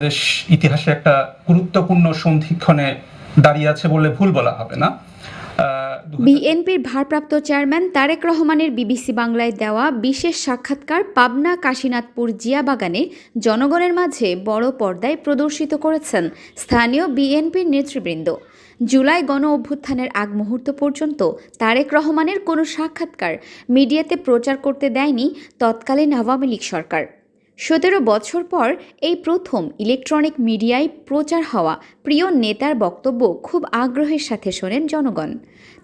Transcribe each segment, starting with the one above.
দেশ ইতিহাসে একটা গুরুত্বপূর্ণ সন্ধিক্ষণে দাঁড়িয়ে আছে বলে ভুল বলা হবে না। বিএনপির ভারপ্রাপ্ত চেয়ারম্যান তারেক রহমানের বিবিসি বাংলায় দেওয়া বিশেষ সাক্ষাৎকার পাবনা কাশীনাথপুর জিয়াবাগানে জনগণের মাঝে বড় পর্দায় প্রদর্শিত করেছেন স্থানীয় বিএনপির নেতৃবৃন্দ। জুলাই গণ অভ্যুত্থানের আগ মুহূর্ত পর্যন্ত তারেক রহমানের কোনো সাক্ষাৎকার মিডিয়াতে প্রচার করতে দেয়নি তৎকালীন আওয়ামী লীগ সরকার। সতেরো বছর পর এই প্রথম ইলেকট্রনিক মিডিয়ায় প্রচার হওয়া প্রিয় নেতার বক্তব্য খুব আগ্রহের সাথে শোনেন জনগণ।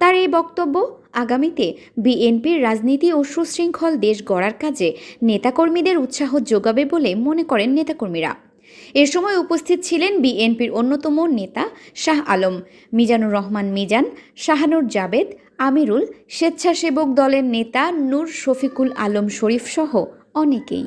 তার এই বক্তব্য আগামীতে বিএনপির রাজনীতি ও সুশৃঙ্খল দেশ গড়ার কাজে নেতাকর্মীদের উৎসাহ যোগাবে বলে মনে করেন নেতাকর্মীরা। এ সময় উপস্থিত ছিলেন বিএনপির অন্যতম নেতা শাহ আলম, মিজানুর রহমান মিজান, শাহানুর জাবেদ, আমিরুল স্বেচ্ছাসেবক দলের নেতা নূর শফিকুল আলম শরীফ সহ অনেকেই।